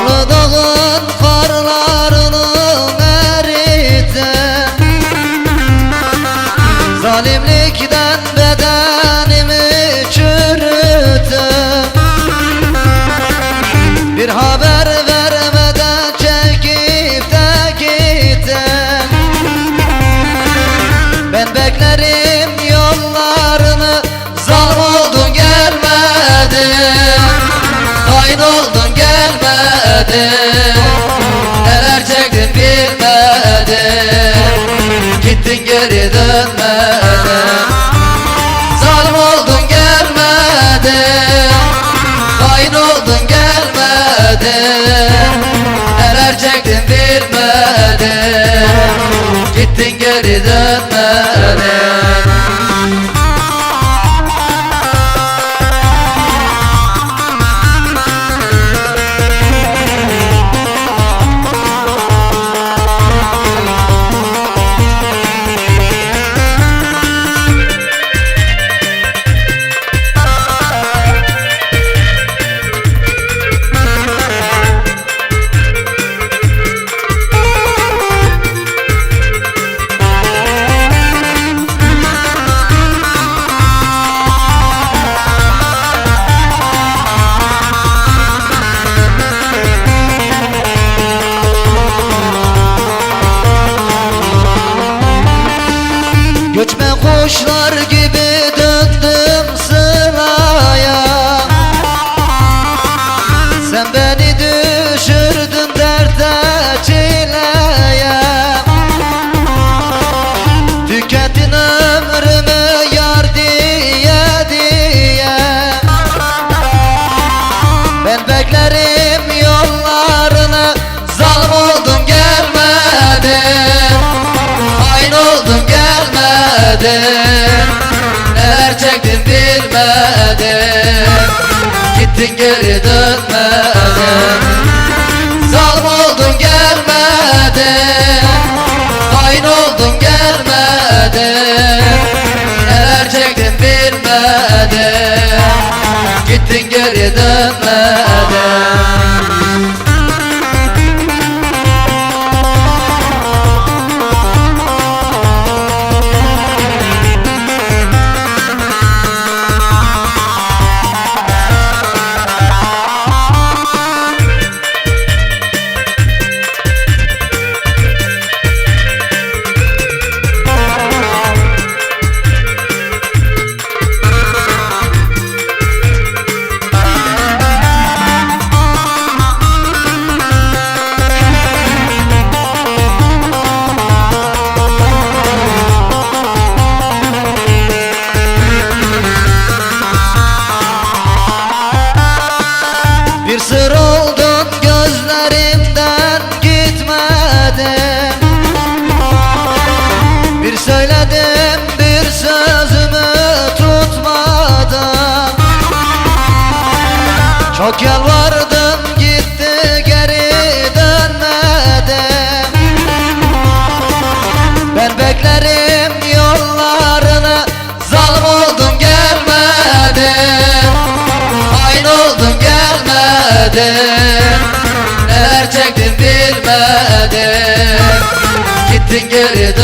Karlı dağın karlarını Zalimlikten bedenimi çürüten Bir haber vermeden çekip de Ben beklerim yollarını Zalim oldun gelmedin. Hain oldun gelmedin Neler çektin bilmedin Gittin geri dönmedin Zalim oldun gelmedin Hain oldun gelmedin Neler çektin bilmedin Gittin geri dönmedin Göçmen kuşlar gibi döndüm sıraya. Sen beni düşürdün derde çileye. Tükettin ömrümü yar diye diye. Ben beklerim yollarını. Zalim oldum gelmedin. Hain oldum gelmedin Neler çektin bilmedin Gittin geri dönmedin. Zalim oldum gelmedin. Hain oldum gelmedin. Neler çektin bilmedin. Gittin geri dönmedin Çok yalvardım gitti geri dönmedin Ben beklerim yollarını Zalim oldum gelmedin Hain oldum gelmedin Neler çektin bilmedin Gittin geri